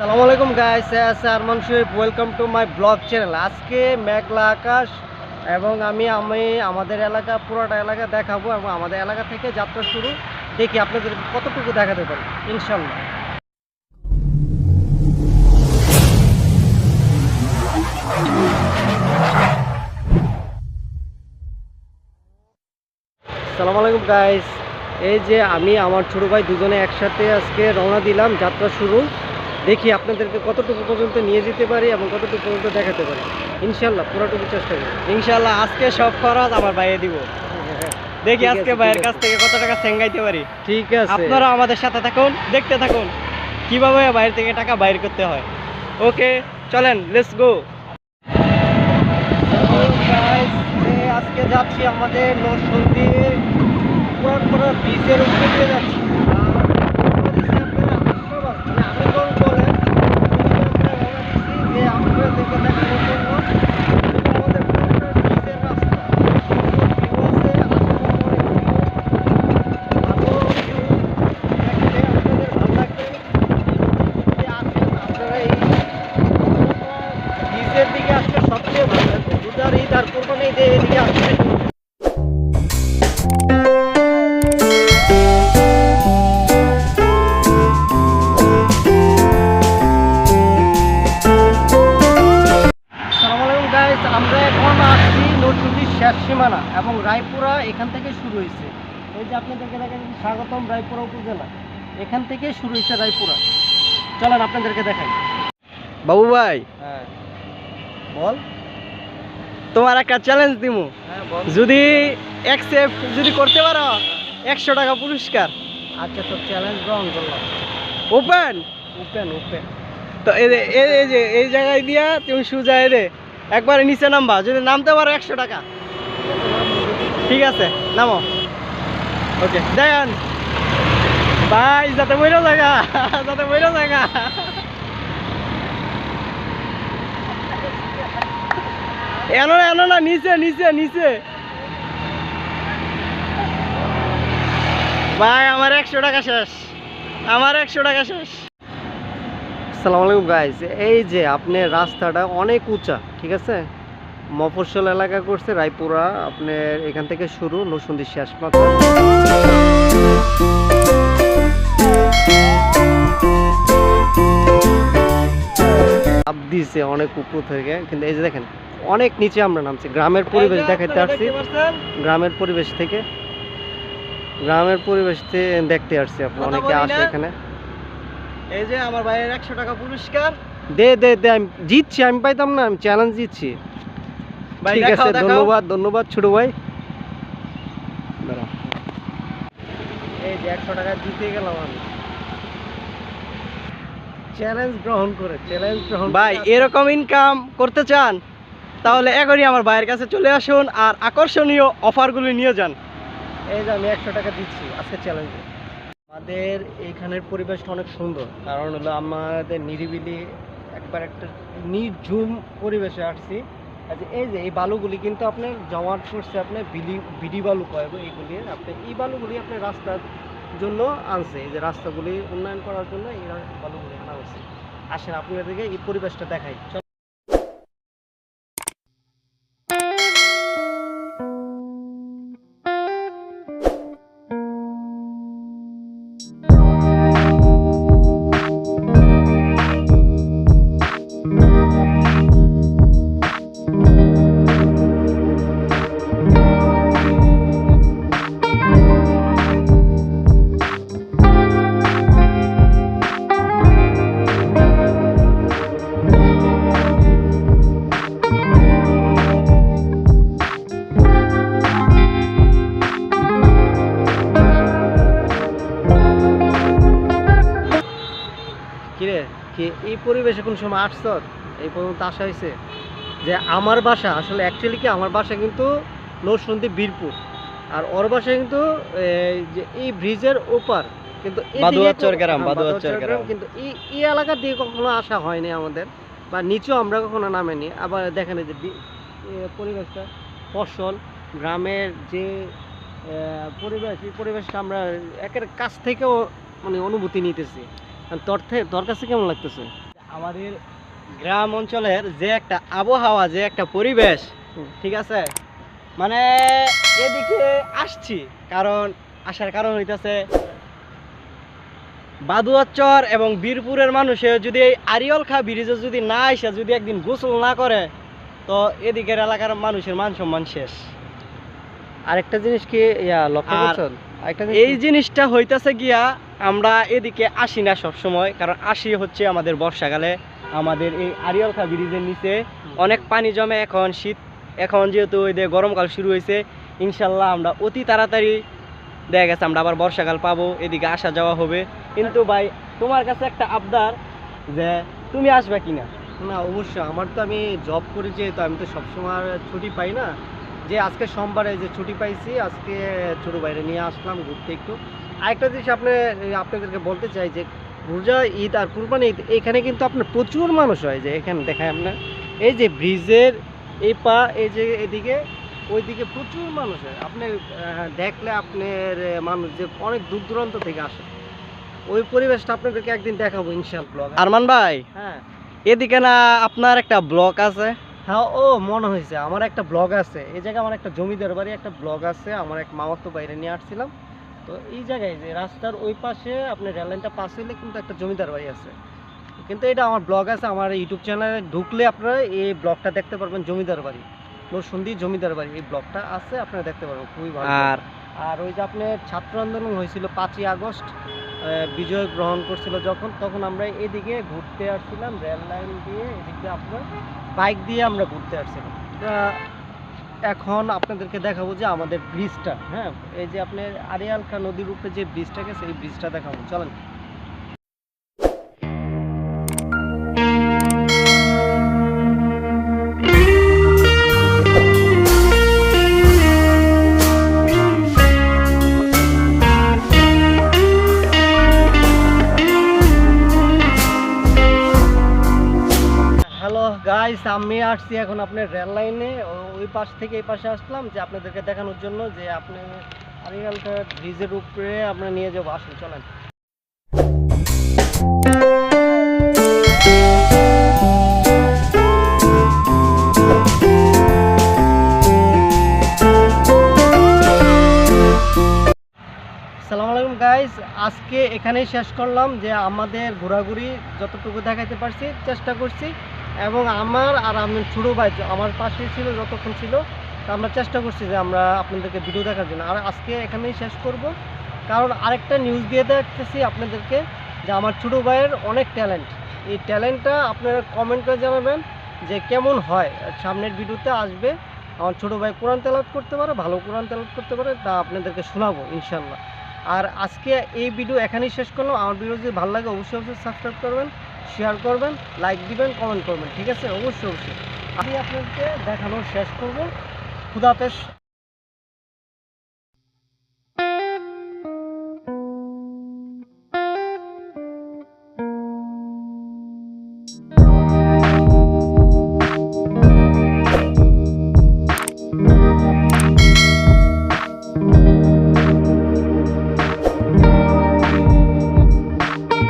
সালামু আলাইকুম guys Arman Sharif welcome to my blog channel আজকে মেঘলা আকাশ এবং আমি আমি আমাদের এলাকা, পুরোটা এলাকা দেখাবো এবং আমাদের এলাকা থেকে যাত্রা শুরু। দেখি আপনাদের কতটুকু দেখাতে পারি ইনশাল্লাহ সালামু আলাইকুম গাইস এই যে আমি, আমার ছোট ভাই দুজনে একসাথে আজকে রওনা দিলাম যাত্রা শুরু। দেখি আপনাদেরকে কতটুকু পর্যন্ত নিয়ে যেতে পারি এবং কতটুকু পর্যন্ত দেখাতে পারি। ইনশাল্লাহ পুরোটুকু চেষ্টা করি ইনশাল্লাহ আজকে সব খরচ আমার বাইরে দিব। দেখি আজকে ভাইয়ের কাছ থেকে কত টাকা সেঙ্গাইতে পারি। ঠিক আছে। আপনারা আমাদের সাথে থাকুন দেখতে থাকুন। কীভাবে বাইরে থেকে টাকা বাইর করতে হয়। ওকে চলেন লেটস গো আজকে যাচ্ছি আমাদের নরসন্দী পুরান পুরো ব্রিজের উপরে যাচ্ছি। থেকে শুরু হয়েছে। এই যে আপনাদেরকে দেখেন স্বাগতম রায়পুরা উপজেলা। এখান থেকে শুরু হয়েছে রায়পুরা। চলেন আপনাদেরকে দেখাই। বাবু ভাই হ্যাঁ। বল। তোমার একটা চ্যালেঞ্জ দিমু। হ্যাঁ যদি অ্যাকসেপ্ট যদি করতে পারো একশো টাকা পুরস্কার। আচ্ছা তো চ্যালেঞ্জ গ্রহণ করলাম। ওপেন ওপেন ওপেন তো এই যে এই যে এই জায়গায় দিয়া তুমি সুজা যে একবারে নিচে নামবা। যদি নামতে পারো একশো টাকা। ঠিক আছে, নামো। ওকে দেখেন। ভাই, যাতে বইরো জায়গা যাতে বইরো জায়গা এনো না এনো না, নিচে নিচে নিচে। ভাই, আমার একশো টাকা শেষ। আমার একশো টাকা শেষ। আসসালামু আলাইকুম গাইস এই যে, আপনার রাস্তাটা অনেক উঁচা, ঠিক আছে? মফস্বল এলাকা করছে রায়পুরা আপনার এখান থেকে শুরু নসুন্দির শেষ চাপ দিছে অনেক উপর থেকে কিন্তু এই যে দেখেন অনেক নিচে আমরা নামছি। গ্রামের পরিবেশ দেখাইতে আসছি। গ্রামের পরিবেশ থেকে গ্রামের পরিবেশ থেকে দেখতে আসছি আপনি অনেকে আসে এখানে। এই যে আমার ভাইয়ের একশো টাকা পুরস্কার। দে দে দে আমি জিতছি আমি পাইতাম না আমি চ্যালেঞ্জ জিতছি। ঠিক আছে ধন্যবাদ ধন্যবাদ ছোট ভাই। দাঁড়াও। এই যে একশো টাকা জিতে গেলাম আমি। চ্যালেঞ্জ গ্রহণ করে চ্যালেঞ্জ গ্রহণ ভাই এরকম ইনকাম করতে চান তাহলে এখনই আমার ভাইয়ের কাছে চলে আসুন আর আকর্ষণীয় অফারগুলি নিয়ে যান। এই যে আমি একশো টাকা দিচ্ছি আজকে চ্যালেঞ্জে আমাদের এইখানের পরিবেশটা অনেক সুন্দর কারণ হলো আমাদের নিরিবিলি একবার একটা নির্ঝুম পরিবেশে আসছি। আচ্ছা এই যে এই বালুগুলি কিন্তু আপনার জমাট করছে আপনার বিলি, বিডি বালু কয় এইগুলি? আপনি এই বালুগুলি আপনার রাস্তার জন্য আনছে। এই যে রাস্তাগুলি উন্নয়ন করার জন্য এই বালুগুলি আনা হচ্ছে। আসেন, আপনাদেরকে এই পরিবেশটা দেখাই। পরিবেশে কোন সময় আসছ এই পর্যন্ত আসা হয়েছে যে আমার বাসা আসলে অ্যাকচুয়ালি কি আমার বাসা কিন্তু নরসন্দী বীরপুর। আর ওর বাসা কিন্তু এই যে এই ব্রিজের ওপার কিন্তু হ্যাঁ। কিন্তু এই এলাকার দিকে কখনো আসা হয়নি আমাদের বা নিচেও আমরা কখনো নামেনি। আবার দেখেন যে পরিবেশটা ফসল গ্রামের যে পরিবেশ এই পরিবেশটা আমরা একের কাছ থেকেও মানে অনুভূতি নিতেছি। তোর থেকে তোর কাছে কেমন লাগতেছে? আমাদের গ্রাম অঞ্চলের যে একটা আবহাওয়া যে একটা পরিবেশ ঠিক আছে? মানে এদিকে আসছি কারণ আসার কারণ হইতাছে বাদুয়াচর এবং বীরপুরের মানুষে যদি এই আরিয়ল খা ব্রিজে যদি না এসে যদি একদিন গোসল না করে তো এদিকের এলাকার মানুষের মান সম্মান শেষ। আরেকটা জিনিস কি ইয়া লক্ষ্য করছেন? এই জিনিসটা হইতাছে গিয়া আমরা এদিকে আসি না সব সময়, কারণ আসি হচ্ছে আমাদের বর্ষাকালে। আমাদের এই আরিয়ালখা ব্রিজের নিচে অনেক পানি জমে এখন শীত। এখন যেহেতু ওই গরমকাল শুরু হয়েছে, ইনশাল্লাহ আমরা অতি তাড়াতাড়ি দেখা গেছে, আমরা আবার বর্ষাকাল পাবো, এদিকে আসা যাওয়া হবে। কিন্তু ভাই, তোমার কাছে একটা আবদার যে তুমি আসবে কিনা? না না অবশ্যই। আমার তো আমি জব করি যেহেতু, আমি তো সবসময় ছুটি পাই না। যে আজকে সোমবারে যে ছুটি পাইছি, আজকে ছোটো বাইরে নিয়ে আসলাম ঘুরতে একটু। আরেকটা জিনিস আপনি আপনাদেরকে বলতে চাই যে রোজা ঈদ আর কুরবানি ঈদ এখানে কিন্তু আপনার প্রচুর মানুষ হয় যে এখানে দেখায় আপনার। এই যে ব্রিজের এই পা এই যে এদিকে ওইদিকে প্রচুর মানুষ হয়। আপনি দেখলে আপনার মানুষ যে অনেক দূর দূরান্ত থেকে আসে। ওই পরিবেশটা আপনাদেরকে একদিন দেখাবো ইনশাল ব্লগ আরমান ভাই হ্যাঁ। এদিকে না আপনার একটা ব্লক আছে? হ্যাঁ ও মনে হয়েছে। আমার একটা ব্লগ আছে। এই জায়গায় আমার একটা জমিদার বাড়ি একটা ব্লগ আছে। আমার এক মামাতো বাইরে নিয়ে আসছিলাম। তো এই জায়গায় যে রাস্তার ওই পাশে আপনি রেল লাইনটা পাস হইলে কিন্তু একটা জমিদার বাড়ি আছে। কিন্তু এটা আমার ব্লগ আছে আমার ইউটিউব চ্যানেলে ঢুকলে আপনারা এই ব্লগটা দেখতে পারবেন জমিদার বাড়ি। নরসুন্দি জমিদার বাড়ি এই ব্লগটা আছে আপনারা দেখতে পারবেন খুবই ভালো। আর? আর ওই যে আপনার ছাত্র আন্দোলন হয়েছিল পাঁচই আগস্ট বিজয় গ্রহণ করছিল যখন তখন আমরা এদিকে ঘুরতে আসছিলাম রেল লাইন দিয়ে এদিকে আপনার বাইক দিয়ে আমরা ঘুরতে আসছিলাম। এখন আপনাদেরকে দেখাবো যে আমাদের ব্রিজটা হ্যাঁ? এই যে আপনার আরিয়ালকা নদীর উপরে যে ব্রিজটা গেছে এই ব্রিজটা দেখাবো। চলেন। আমি আসছি এখন আপনার রেল লাইনে ওই পাশ থেকে এই পাশে আসলাম যে আপনাদেরকে দেখানোর জন্য যে আপনি আরিয়ালকা ব্রিজের উপরে আপনার নিয়ে যাব। আসুন, চলেন। আলাইকুম আজকে এখানেই শেষ করলাম যে আমাদের ঘোরাঘুরি যতটুকু দেখাইতে পারছি, চেষ্টা করছি। এবং আমার আর আমার ছোটো ভাই আমার পাশে ছিল, যতক্ষণ ছিল, তা আমরা চেষ্টা করছি যে আমরা আপনাদেরকে ভিডিও দেখার জন্য। আর আজকে এখানেই শেষ করব। কারণ আরেকটা নিউজ দিয়ে দেখতেছি আপনাদেরকে যে আমার ছোটো ভাইয়ের অনেক ট্যালেন্ট এই ট্যালেন্টটা আপনারা কমেন্ট করে জানাবেন যে কেমন হয়। সামনের ভিডিওতে আসবে। আমার ছোটো ভাই কোরআন তেলাওয়াত করতে পারে, ভালো কোরআন তেলাওয়াত করতে পারে, তা আপনাদেরকে শোনাবো ইনশাল্লাহ আর আজকে এই ভিডিও এখানেই শেষ করলাম। আমার ভিডিও যদি ভালো লাগে, অবশ্যই অবশ্যই সাবস্ক্রাইব করবেন। শেয়ার করবেন লাইক দিবেন কমেন্ট করবেন, ঠিক আছে? অবশ্যই অবশ্যই। আমি আপনাদেরকে দেখানো শেষ করব। খুদাতেশ